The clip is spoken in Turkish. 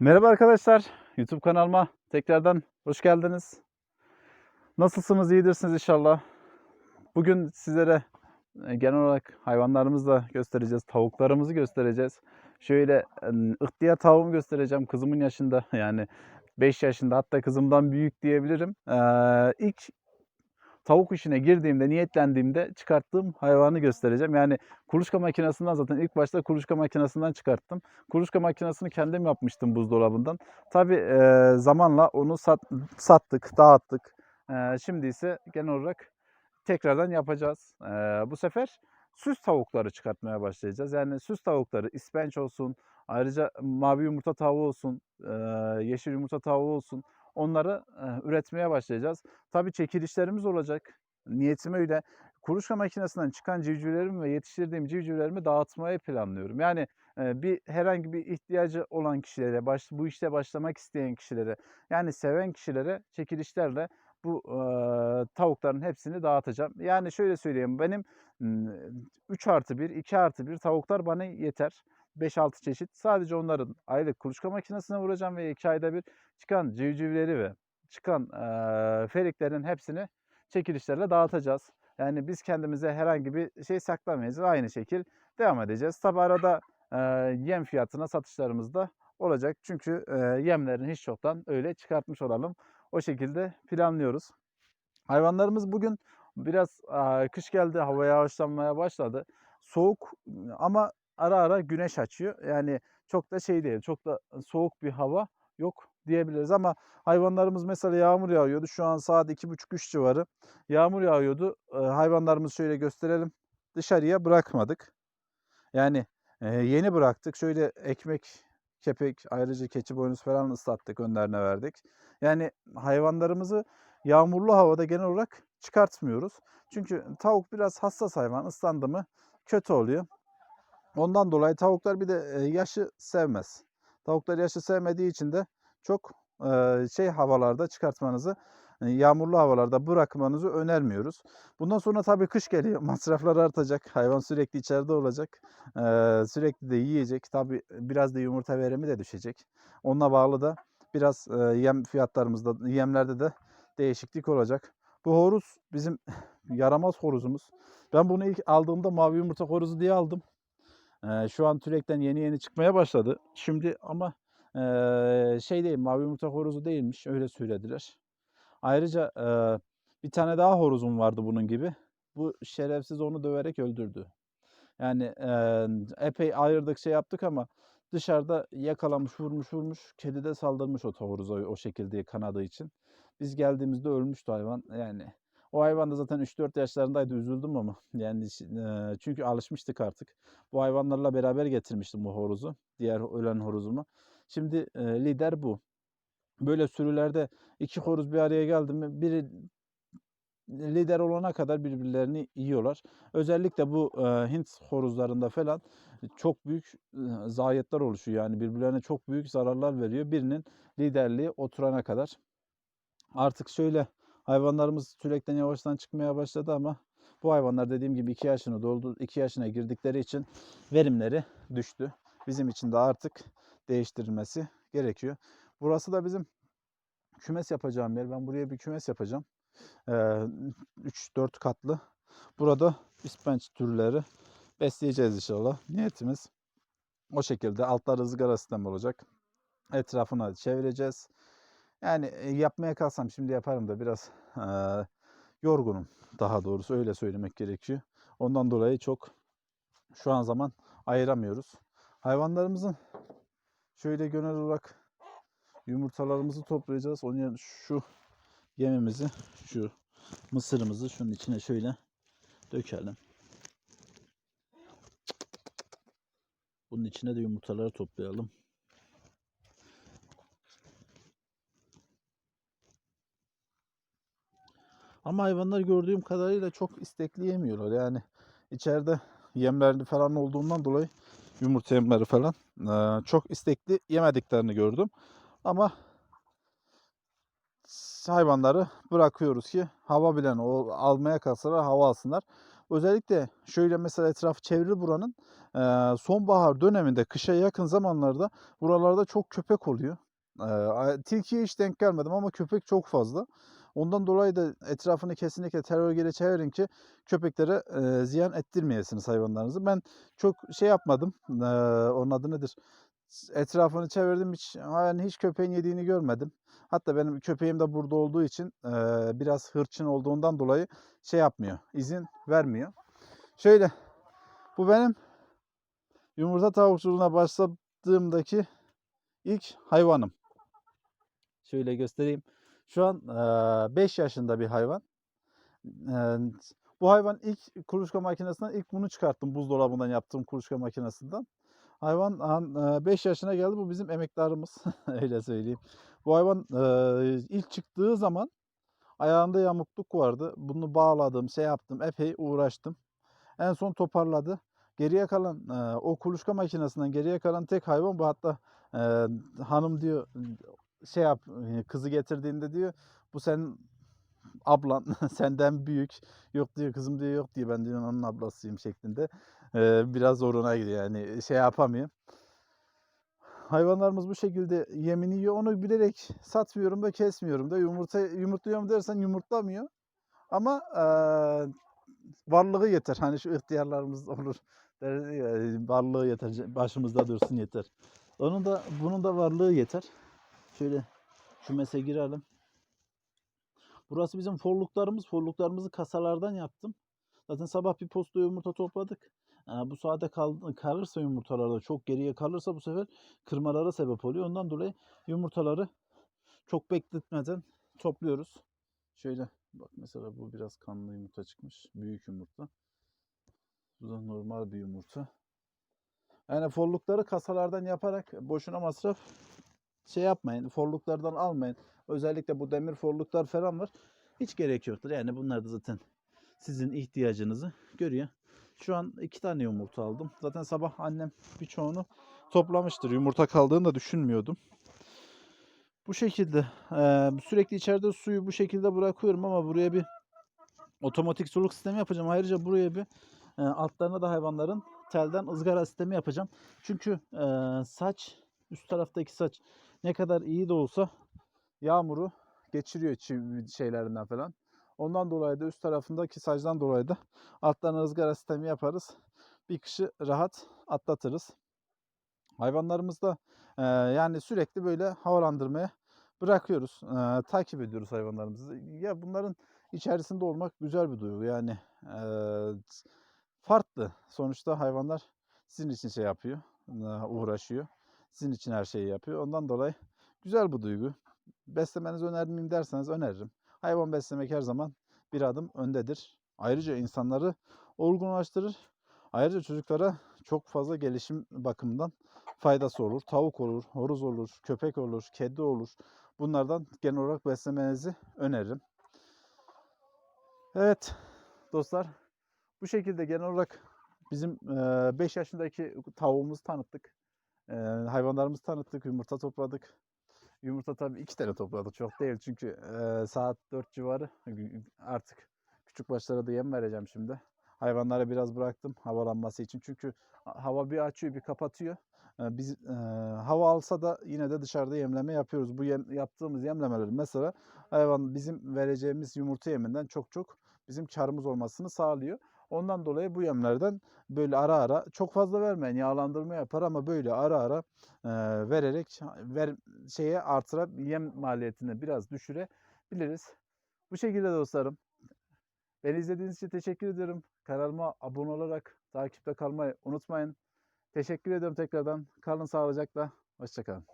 Merhaba arkadaşlar. YouTube kanalıma tekrardan hoş geldiniz. Nasılsınız? İyidirsiniz inşallah. Bugün sizlere e, genel olarak hayvanlarımızı da göstereceğiz. Tavuklarımızı göstereceğiz. Şöyle e, ıhtiya tavuğumu göstereceğim. Kızımın yaşında yani 5 yaşında hatta kızımdan büyük diyebilirim. Ee, ilk tavuk işine girdiğimde, niyetlendiğimde çıkarttığım hayvanı göstereceğim. Yani kuluçka makinesinden zaten ilk başta kuluçka makinesinden çıkarttım. Kuluçka makinesini kendim yapmıştım buzdolabından. Tabi zamanla onu sat, sattık, dağıttık. E, şimdi ise genel olarak tekrardan yapacağız. E, bu sefer süs tavukları çıkartmaya başlayacağız. Yani süs tavukları ispenç olsun, ayrıca mavi yumurta tavuğu olsun, e, yeşil yumurta tavuğu olsun. Onları e, üretmeye başlayacağız. Tabii çekilişlerimiz olacak. Niyetim öyle. Kuluçka makinesinden çıkan civcivlerimi ve yetiştirdiğim civcivlerimi dağıtmayı planlıyorum. Yani e, bir herhangi bir ihtiyacı olan kişilere, baş, bu işte başlamak isteyen kişilere, yani seven kişilere çekilişlerle bu e, tavukların hepsini dağıtacağım. Yani şöyle söyleyeyim, benim 3 artı 1, 2 artı 1 tavuklar bana yeter. 5-6 çeşit. Sadece onların aylık kuluçka makinesine vuracağım ve 2 ayda bir çıkan civcivleri ve çıkan e, feriklerin hepsini çekilişlerle dağıtacağız. Yani biz kendimize herhangi bir şey saklamayacağız. Aynı şekil devam edeceğiz. Tabi arada e, yem fiyatına satışlarımız da olacak. Çünkü e, yemlerini hiç çoktan öyle çıkartmış olalım. O şekilde planlıyoruz. Hayvanlarımız bugün biraz e, kış geldi, hava yağışlanmaya başladı. Soğuk ama ara ara güneş açıyor. Yani çok da şey değil, çok da soğuk bir hava yok diyebiliriz ama hayvanlarımız mesela yağmur yağıyordu. Şu an saat 2.30-3 civarı. Yağmur yağıyordu. E, hayvanlarımızı şöyle gösterelim. Dışarıya bırakmadık. Yani yeni bıraktık. Şöyle ekmek, kepek, ayrıca keçi boynuz falan ıslattık, önlerine verdik. Yani hayvanlarımızı yağmurlu havada genel olarak çıkartmıyoruz. Çünkü tavuk biraz hassas hayvan. ıslandı mı kötü oluyor. Ondan dolayı tavuklar bir de yaşı sevmez. Tavuklar yaşı sevmediği için de çok şey havalarda çıkartmanızı, yağmurlu havalarda bırakmanızı önermiyoruz. Bundan sonra tabii kış geliyor. Masraflar artacak. Hayvan sürekli içeride olacak. Sürekli de yiyecek. Tabii biraz da yumurta verimi de düşecek. Onunla bağlı da biraz yem fiyatlarımızda, yemlerde de değişiklik olacak. Bu horuz bizim yaramaz horuzumuz. Ben bunu ilk aldığımda mavi yumurta horozu diye aldım. Şu an türekten yeni yeni çıkmaya başladı. Şimdi ama e, şey değil, mavi yumurta horozu değilmiş. Öyle söylediler. Ayrıca e, bir tane daha horozum vardı bunun gibi. Bu şerefsiz onu döverek öldürdü. Yani e, epey ayırdık şey yaptık ama dışarıda yakalamış, vurmuş, vurmuş. Kedi de saldırmış o horoza o şekilde kanadığı için. Biz geldiğimizde ölmüştü hayvan. Yani o hayvan da zaten 3-4 yaşlarındaydı. Üzüldüm ama. Yani çünkü alışmıştık artık. Bu hayvanlarla beraber getirmiştim bu horozu. Diğer ölen horozumu. Şimdi lider bu. Böyle sürülerde iki horoz bir araya geldi mi biri lider olana kadar birbirlerini yiyorlar. Özellikle bu Hint horozlarında falan çok büyük e, zayiatlar oluşuyor. Yani birbirlerine çok büyük zararlar veriyor. Birinin liderliği oturana kadar. Artık şöyle hayvanlarımız sürekli yavaştan çıkmaya başladı ama bu hayvanlar dediğim gibi 2 yaşını doldu, 2 yaşına girdikleri için verimleri düştü. Bizim için de artık değiştirilmesi gerekiyor. Burası da bizim kümes yapacağım yer. Ben buraya bir kümes yapacağım. 3-4 katlı. Burada ispenç türleri besleyeceğiz inşallah. Niyetimiz o şekilde. Altlar ızgara sistem olacak. Etrafına çevireceğiz. Yani yapmaya kalsam şimdi yaparım da biraz e, yorgunum. Daha doğrusu öyle söylemek gerekiyor. Ondan dolayı çok şu an zaman ayıramıyoruz. Hayvanlarımızın şöyle genel olarak yumurtalarımızı toplayacağız. Onun yerine şu yemimizi, şu mısırımızı şunun içine şöyle dökelim. Bunun içine de yumurtaları toplayalım. Ama hayvanlar gördüğüm kadarıyla çok istekli yemiyorlar. Yani içeride yemlerini falan olduğundan dolayı yumurta yemleri falan çok istekli yemediklerini gördüm. Ama hayvanları bırakıyoruz ki hava bilen o almaya kalsalar hava alsınlar. Özellikle şöyle mesela etrafı çevrili buranın sonbahar döneminde kışa yakın zamanlarda buralarda çok köpek oluyor. Tilkiye hiç denk gelmedim ama köpek çok fazla. Ondan dolayı da etrafını kesinlikle terör geri çevirin ki köpeklere eee, ziyan ettirmeyesiniz hayvanlarınızı. Ben çok şey yapmadım. Eee, onun adı nedir? Etrafını çevirdim hiç yani hiç köpeğin yediğini görmedim. Hatta benim köpeğim de burada olduğu için eee, biraz hırçın olduğundan dolayı şey yapmıyor. izin vermiyor. Şöyle bu benim yumurta tavukçuluğuna başladığımdaki ilk hayvanım. Şöyle göstereyim. Şu an 5 yaşında bir hayvan. Bu hayvan ilk kuluçka makinesinden ilk bunu çıkarttım buzdolabından yaptığım kuluçka makinesinden. Hayvan 5 yaşına geldi. Bu bizim emektarımız. Öyle söyleyeyim. Bu hayvan ilk çıktığı zaman ayağında yamukluk vardı. Bunu bağladım, şey yaptım, epey uğraştım. En son toparladı. Geriye kalan o kuluçka makinesinden geriye kalan tek hayvan bu. Hatta hanım diyor şey yap e, kızı getirdiğinde diyor bu senin ablan senden büyük. Yok diyor kızım diyor yok diyor ben diyor onun ablasıyım şeklinde. Eee, biraz zoruna gidiyor yani şey yapamıyor. Hayvanlarımız bu şekilde yemini yiyor. Onu bilerek satmıyorum da kesmiyorum da yumurta yumurtluyorum dersen yumurtlamıyor. Ama eee, varlığı yeter. Hani şu ihtiyarlarımız olur. Varlığı yeter. Başımızda dursun yeter. Onun da bunun da varlığı yeter. Şöyle kümese girelim. Burası bizim forluklarımız. Forluklarımızı kasalardan yaptım. Zaten sabah bir posta yumurta topladık. Ee, bu saate kal- kalırsa yumurtalarda çok geriye kalırsa bu sefer kırmalara sebep oluyor. Ondan dolayı yumurtaları çok bekletmeden topluyoruz. Şöyle bak mesela bu biraz kanlı yumurta çıkmış. Büyük yumurta. Bu da normal bir yumurta. Yani forlukları kasalardan yaparak boşuna masraf şey yapmayın. Forluklardan almayın. Özellikle bu demir forluklar falan var. Hiç gerek yoktur. Yani bunlar da zaten sizin ihtiyacınızı görüyor. Şu an iki tane yumurta aldım. Zaten sabah annem birçoğunu toplamıştır. Yumurta kaldığını da düşünmüyordum. Bu şekilde sürekli içeride suyu bu şekilde bırakıyorum ama buraya bir otomatik suluk sistemi yapacağım. Ayrıca buraya bir altlarına da hayvanların telden ızgara sistemi yapacağım. Çünkü saç üst taraftaki saç ne kadar iyi de olsa yağmuru geçiriyor şeylerinden falan. Ondan dolayı da üst tarafındaki sacdan dolayı da altlarına ızgara sistemi yaparız. Bir kışı rahat atlatırız. Hayvanlarımızda e, yani sürekli böyle havalandırmaya bırakıyoruz. E, takip ediyoruz hayvanlarımızı. Ya bunların içerisinde olmak güzel bir duygu. Yani e, farklı. Sonuçta hayvanlar sizin için şey yapıyor, e, uğraşıyor. Sizin için her şeyi yapıyor. Ondan dolayı güzel bu duygu. Beslemenizi önerir miyim derseniz öneririm. Hayvan beslemek her zaman bir adım öndedir. Ayrıca insanları olgunlaştırır. Ayrıca çocuklara çok fazla gelişim bakımından faydası olur. Tavuk olur, horoz olur, köpek olur, kedi olur. Bunlardan genel olarak beslemenizi öneririm. Evet dostlar bu şekilde genel olarak bizim 5 yaşındaki tavuğumuzu tanıttık. Eee, hayvanlarımızı tanıttık, yumurta topladık. Yumurta tabii iki tane topladık çok değil çünkü eee, saat 4 civarı artık küçük başlara da yem vereceğim şimdi. Hayvanlara biraz bıraktım havalanması için çünkü hava bir açıyor bir kapatıyor. Eee, Biz eee, hava alsa da yine de dışarıda yemleme yapıyoruz. Bu yem, yaptığımız yemlemeler mesela hayvan bizim vereceğimiz yumurta yeminden çok çok bizim karımız olmasını sağlıyor. Ondan dolayı bu yemlerden böyle ara ara çok fazla vermeyin yağlandırma yapar ama böyle ara ara eee, vererek ver, şeye artırıp yem maliyetini biraz düşürebiliriz. Bu şekilde dostlarım. Beni izlediğiniz için teşekkür ediyorum. Kanalıma abone olarak takipte kalmayı unutmayın. Teşekkür ediyorum tekrardan. Kalın sağlıcakla. Hoşçakalın.